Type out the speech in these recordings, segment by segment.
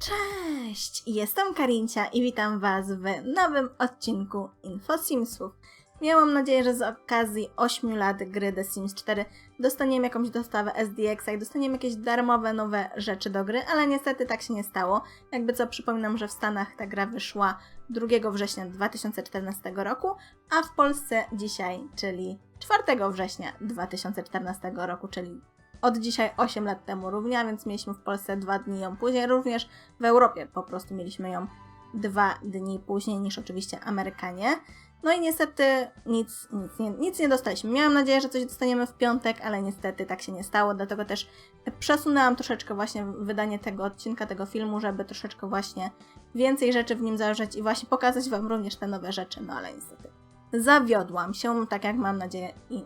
Cześć! Jestem Karincia i witam Was w nowym odcinku InfoSimsów. Miałam nadzieję, że z okazji 8 lat gry The Sims 4 dostaniemy jakąś dostawę SDX-a i dostaniemy jakieś darmowe nowe rzeczy do gry, ale niestety tak się nie stało. Jakby co przypominam, że w Stanach ta gra wyszła 2 września 2014 roku, a w Polsce dzisiaj, czyli 4 września 2014 roku, czyli od dzisiaj 8 lat temu równie, a więc mieliśmy w Polsce dwa dni ją później, również w Europie po prostu mieliśmy ją dwa dni później niż oczywiście Amerykanie. No i niestety nic, nic, nie, nic nie dostaliśmy. Miałam nadzieję, że coś dostaniemy w piątek, ale niestety tak się nie stało, dlatego też przesunęłam troszeczkę właśnie wydanie tego odcinka, tego filmu, żeby troszeczkę właśnie więcej rzeczy w nim zawrzeć i właśnie pokazać Wam również te nowe rzeczy, no ale niestety zawiodłam się, tak jak mam nadzieję i.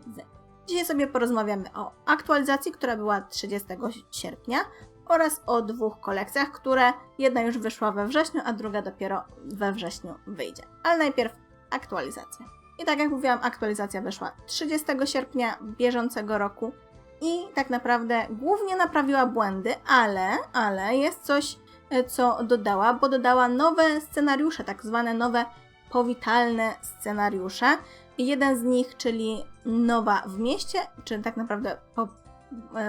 Dzisiaj sobie porozmawiamy o aktualizacji, która była 30 sierpnia oraz o dwóch kolekcjach, które jedna już wyszła we wrześniu, a druga dopiero we wrześniu wyjdzie. Ale najpierw aktualizacja. I tak jak mówiłam, aktualizacja wyszła 30 sierpnia bieżącego roku i tak naprawdę głównie naprawiła błędy, ale, ale jest coś, e, co dodała, bo dodała nowe scenariusze, tak zwane nowe powitalne scenariusze. Jeden z nich, czyli Nowa w mieście, czy tak naprawdę po,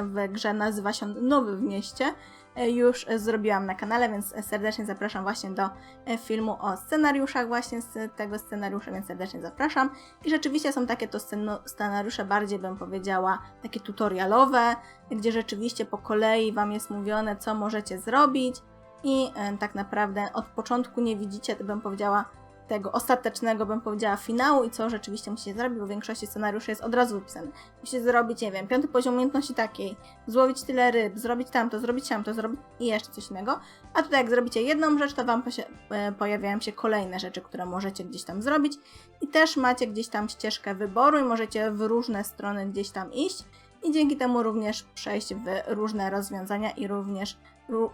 w grze nazywa się Nowy w mieście, już zrobiłam na kanale, więc serdecznie zapraszam właśnie do filmu o scenariuszach właśnie z tego scenariusza, więc serdecznie zapraszam. I rzeczywiście są takie to scenariusze bardziej bym powiedziała takie tutorialowe, gdzie rzeczywiście po kolei Wam jest mówione, co możecie zrobić i e, tak naprawdę od początku nie widzicie, bym powiedziała, tego ostatecznego, bym powiedziała, finału i co rzeczywiście musicie zrobić, bo w większości scenariuszy jest od razu wypisane. Musicie zrobić, nie wiem, piąty poziom umiejętności takiej, złowić tyle ryb, zrobić tamto, zrobić tamto, zrobić i jeszcze coś innego. A tutaj jak zrobicie jedną rzecz, to Wam e, pojawiają się kolejne rzeczy, które możecie gdzieś tam zrobić i też macie gdzieś tam ścieżkę wyboru i możecie w różne strony gdzieś tam iść i dzięki temu również przejść w różne rozwiązania i również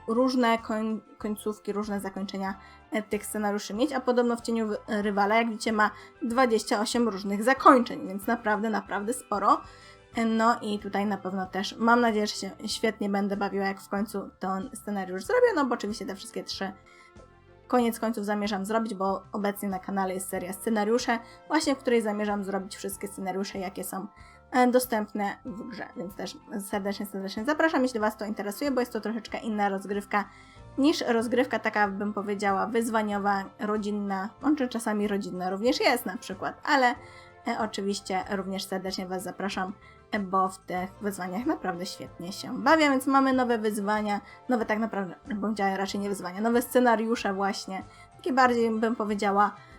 różne koń końcówki, różne zakończenia e, tych scenariuszy mieć, a podobno w cieniu rywala, jak widzicie, ma 28 różnych zakończeń, więc naprawdę, naprawdę sporo. E, no i tutaj na pewno też mam nadzieję, że się świetnie będę bawiła, jak w końcu ten scenariusz zrobię, no bo oczywiście te wszystkie trzy koniec końców zamierzam zrobić, bo obecnie na kanale jest seria scenariusze, właśnie w której zamierzam zrobić wszystkie scenariusze, jakie są E, dostępne w grze, więc też serdecznie, serdecznie zapraszam, jeśli Was to interesuje, bo jest to troszeczkę inna rozgrywka niż rozgrywka taka, bym powiedziała, wyzwaniowa, rodzinna, czy czasami rodzinna również jest na przykład, ale e, oczywiście również serdecznie Was zapraszam, e, bo w tych wyzwaniach naprawdę świetnie się bawię, więc mamy nowe wyzwania, nowe tak naprawdę, bym powiedziała raczej nie wyzwania, nowe scenariusze właśnie, takie bardziej bym powiedziała E,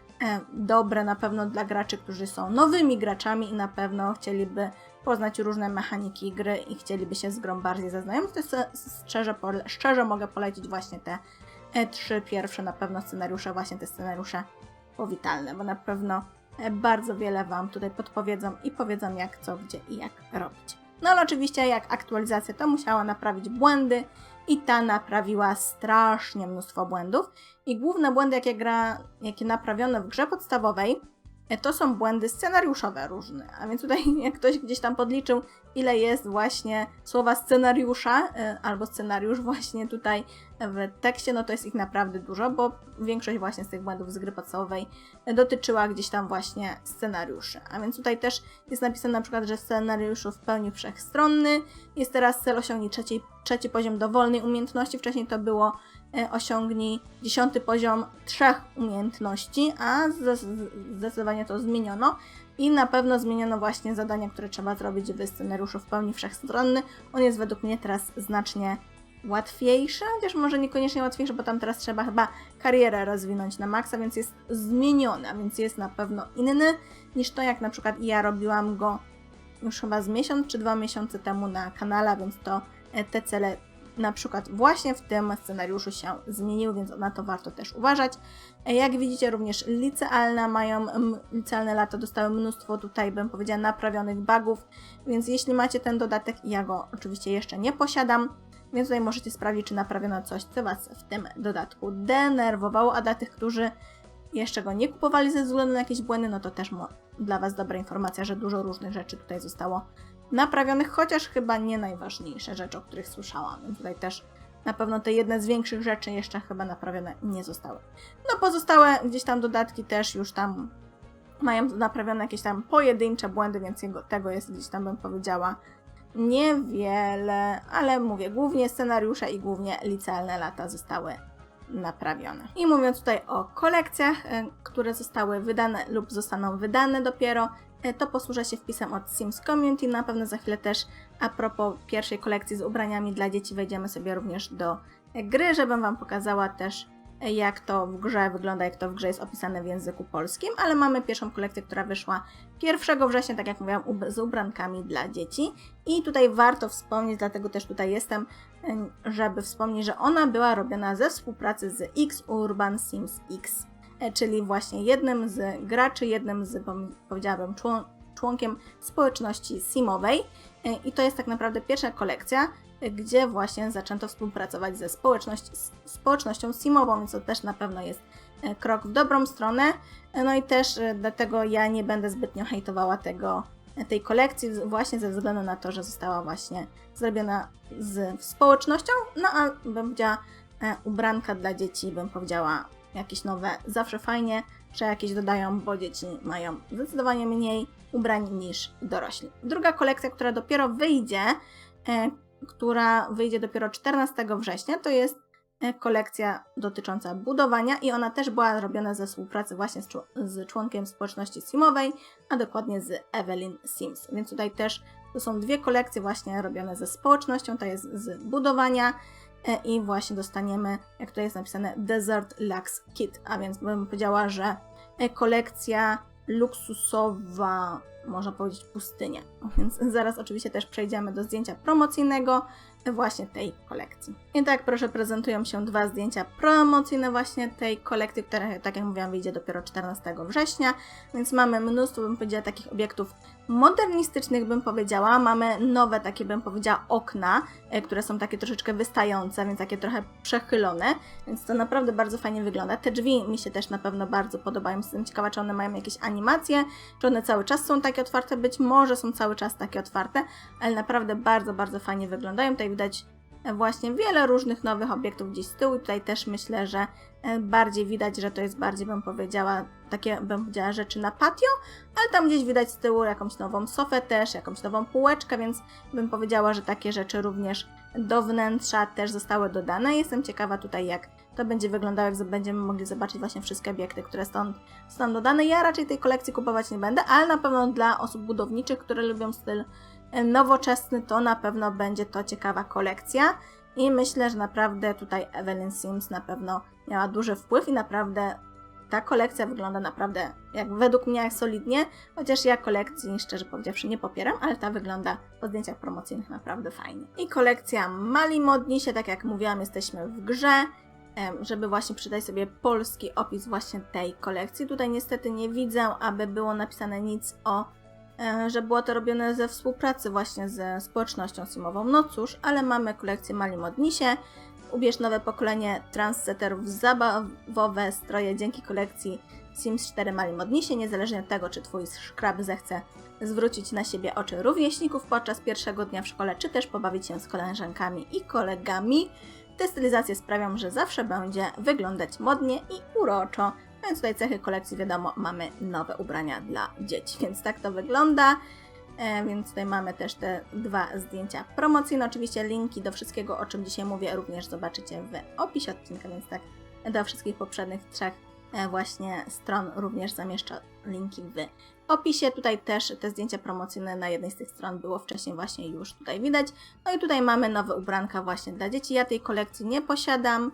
dobre na pewno dla graczy, którzy są nowymi graczami i na pewno chcieliby poznać różne mechaniki gry i chcieliby się z grą bardziej zaznajomić, to szczerze, szczerze mogę polecić właśnie te e, trzy pierwsze na pewno scenariusze, właśnie te scenariusze powitalne, bo na pewno e, bardzo wiele Wam tutaj podpowiedzą i powiedzą jak, co, gdzie i jak robić. No ale oczywiście jak aktualizacja to musiała naprawić błędy i ta naprawiła strasznie mnóstwo błędów. I główne błędy, jakie, gra, jakie naprawiono w grze podstawowej, to są błędy scenariuszowe różne. A więc tutaj, jak ktoś gdzieś tam podliczył, ile jest właśnie słowa scenariusza e, albo scenariusz właśnie tutaj w tekście, no to jest ich naprawdę dużo, bo większość właśnie z tych błędów z gry podstawowej dotyczyła gdzieś tam właśnie scenariuszy. A więc tutaj też jest napisane na przykład, że scenariuszu w pełni wszechstronny. Jest teraz cel osiągnij trzeci, trzeci poziom dowolnej umiejętności. Wcześniej to było E, osiągnij dziesiąty poziom trzech umiejętności, a zdecydowanie to zmieniono. I na pewno zmieniono właśnie zadania, które trzeba zrobić w scenariuszu w pełni wszechstronny. On jest według mnie teraz znacznie łatwiejszy, chociaż może niekoniecznie łatwiejszy, bo tam teraz trzeba chyba karierę rozwinąć na maksa, więc jest zmieniony, a więc jest na pewno inny niż to, jak na przykład ja robiłam go już chyba z miesiąc czy dwa miesiące temu na kanale, więc to e, te cele na przykład właśnie w tym scenariuszu się zmieniły, więc na to warto też uważać. Jak widzicie, również licealne mają, licealne lata dostały mnóstwo tutaj, bym powiedziała, naprawionych bugów, więc jeśli macie ten dodatek, ja go oczywiście jeszcze nie posiadam, więc tutaj możecie sprawdzić, czy naprawiono coś, co Was w tym dodatku denerwowało, a dla tych, którzy jeszcze go nie kupowali ze względu na jakieś błędy, no to też dla Was dobra informacja, że dużo różnych rzeczy tutaj zostało naprawionych, chociaż chyba nie najważniejsze rzeczy, o których słyszałam. Tutaj też na pewno te jedne z większych rzeczy jeszcze chyba naprawione nie zostały. No pozostałe gdzieś tam dodatki też już tam mają naprawione jakieś tam pojedyncze błędy, więc jego, tego jest gdzieś tam bym powiedziała niewiele, ale mówię, głównie scenariusze i głównie licealne lata zostały naprawione. I mówiąc tutaj o kolekcjach, e, które zostały wydane lub zostaną wydane dopiero, to posłużę się wpisem od Sims Community. Na pewno za chwilę też a propos pierwszej kolekcji z ubraniami dla dzieci wejdziemy sobie również do gry, żebym Wam pokazała też jak to w grze wygląda, jak to w grze jest opisane w języku polskim, ale mamy pierwszą kolekcję, która wyszła 1 września, tak jak mówiłam, z ubrankami dla dzieci. I tutaj warto wspomnieć, dlatego też tutaj jestem, żeby wspomnieć, że ona była robiona ze współpracy z X Urban Sims X, e, czyli właśnie jednym z graczy, jednym z, powiedziałabym, członkiem społeczności simowej. E, I to jest tak naprawdę pierwsza kolekcja, gdzie właśnie zaczęto współpracować ze społeczność, społecznością simową, więc to też na pewno jest e, krok w dobrą stronę. No i też e, dlatego ja nie będę zbytnio hejtowała tego, e, tej kolekcji, właśnie ze względu na to, że została właśnie zrobiona z społecznością, no a bym powiedziała ubranka dla dzieci, bym powiedziała jakieś nowe, zawsze fajnie, że jakieś dodają, bo dzieci mają zdecydowanie mniej ubrań niż dorośli. Druga kolekcja, która dopiero wyjdzie, która wyjdzie dopiero 14 września, to jest e, kolekcja dotycząca budowania i ona też była robiona ze współpracy właśnie z, z członkiem społeczności Simowej, a dokładnie z Evelyn Sims. Więc tutaj też to są dwie kolekcje właśnie robione ze społecznością, to jest z budowania e, i właśnie dostaniemy, jak tutaj jest napisane, Desert Lux Kit, a więc bym powiedziała, że e, kolekcja luksusowa można powiedzieć, pustynię. Więc zaraz oczywiście też przejdziemy do zdjęcia promocyjnego właśnie tej kolekcji. I tak proszę prezentują się dwa zdjęcia promocyjne właśnie tej kolekcji, która tak jak mówiłam wyjdzie dopiero 14 września, więc mamy mnóstwo bym powiedziała takich obiektów modernistycznych bym powiedziała. Mamy nowe takie bym powiedziała okna, e, które są takie troszeczkę wystające, więc takie trochę przechylone, więc to naprawdę bardzo fajnie wygląda. Te drzwi mi się też na pewno bardzo podobają. Jestem ciekawa, czy one mają jakieś animacje, czy one cały czas są takie otwarte. Być może są cały czas takie otwarte, ale naprawdę bardzo, bardzo fajnie wyglądają. Tutaj widać właśnie wiele różnych nowych obiektów gdzieś z tyłu. Tutaj też myślę, że e, bardziej widać, że to jest bardziej, bym powiedziała, takie, bym powiedziała, rzeczy na patio, ale tam gdzieś widać z tyłu jakąś nową sofę też, jakąś nową półeczkę, więc bym powiedziała, że takie rzeczy również do wnętrza też zostały dodane. Jestem ciekawa tutaj, jak to będzie wyglądało, jak będziemy mogli zobaczyć właśnie wszystkie obiekty, które stąd są dodane. Ja raczej tej kolekcji kupować nie będę, ale na pewno dla osób budowniczych, które lubią styl nowoczesny, to na pewno będzie to ciekawa kolekcja. I myślę, że naprawdę tutaj Evelyn Sims na pewno miała duży wpływ i naprawdę ta kolekcja wygląda naprawdę, jak według mnie, jak solidnie, chociaż ja kolekcji, szczerze powiedziawszy, nie popieram, ale ta wygląda po zdjęciach promocyjnych naprawdę fajnie. I kolekcja Mali Modni się, tak jak mówiłam, jesteśmy w grze, żeby właśnie przydać sobie polski opis właśnie tej kolekcji. Tutaj niestety nie widzę, aby było napisane nic o że było to robione ze współpracy właśnie ze społecznością simową. No cóż, ale mamy kolekcję Mali Modnisie. Ubierz nowe pokolenie transseterów zabawowe stroje dzięki kolekcji Sims 4 Mali Modnisie, niezależnie od tego, czy Twój szkrab zechce zwrócić na siebie oczy rówieśników podczas pierwszego dnia w szkole, czy też pobawić się z koleżankami i kolegami. Te stylizacje sprawią, że zawsze będzie wyglądać modnie i uroczo. Więc tutaj cechy kolekcji, wiadomo, mamy nowe ubrania dla dzieci, więc tak to wygląda. E, więc tutaj mamy też te dwa zdjęcia promocyjne. Oczywiście linki do wszystkiego, o czym dzisiaj mówię, również zobaczycie w opisie odcinka, więc tak do wszystkich poprzednich trzech e, właśnie stron również zamieszczę linki w opisie. Tutaj też te zdjęcia promocyjne na jednej z tych stron było wcześniej właśnie już tutaj widać. No i tutaj mamy nowe ubranka właśnie dla dzieci. Ja tej kolekcji nie posiadam,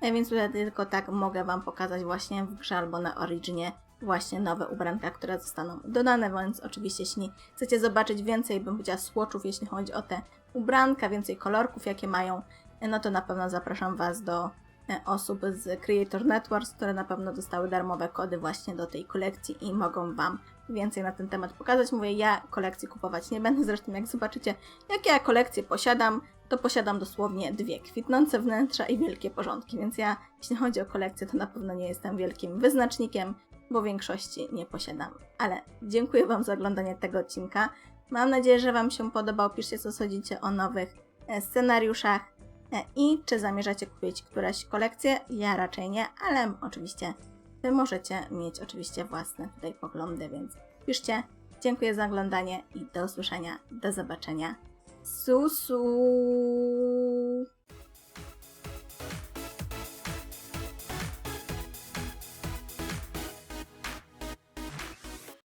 E, więc tylko tak mogę Wam pokazać właśnie w grze albo na Originie właśnie nowe ubranka, które zostaną dodane, więc oczywiście jeśli chcecie zobaczyć więcej, bym powiedziała, słoczów, jeśli chodzi o te ubranka, więcej kolorków, jakie mają, no to na pewno zapraszam Was do e, osób z Creator Networks, które na pewno dostały darmowe kody właśnie do tej kolekcji i mogą Wam więcej na ten temat pokazać. Mówię, ja kolekcji kupować nie będę, zresztą jak zobaczycie, jakie ja kolekcje posiadam, to posiadam dosłownie dwie kwitnące wnętrza i wielkie porządki, więc ja, jeśli chodzi o kolekcję, to na pewno nie jestem wielkim wyznacznikiem, bo większości nie posiadam. Ale dziękuję Wam za oglądanie tego odcinka. Mam nadzieję, że Wam się podobał. Piszcie, co sądzicie o nowych e, scenariuszach E, I czy zamierzacie kupić któreś kolekcje? Ja raczej nie, ale oczywiście Wy możecie mieć oczywiście własne tutaj poglądy, więc piszcie. Dziękuję za oglądanie i do usłyszenia, do zobaczenia. Susu!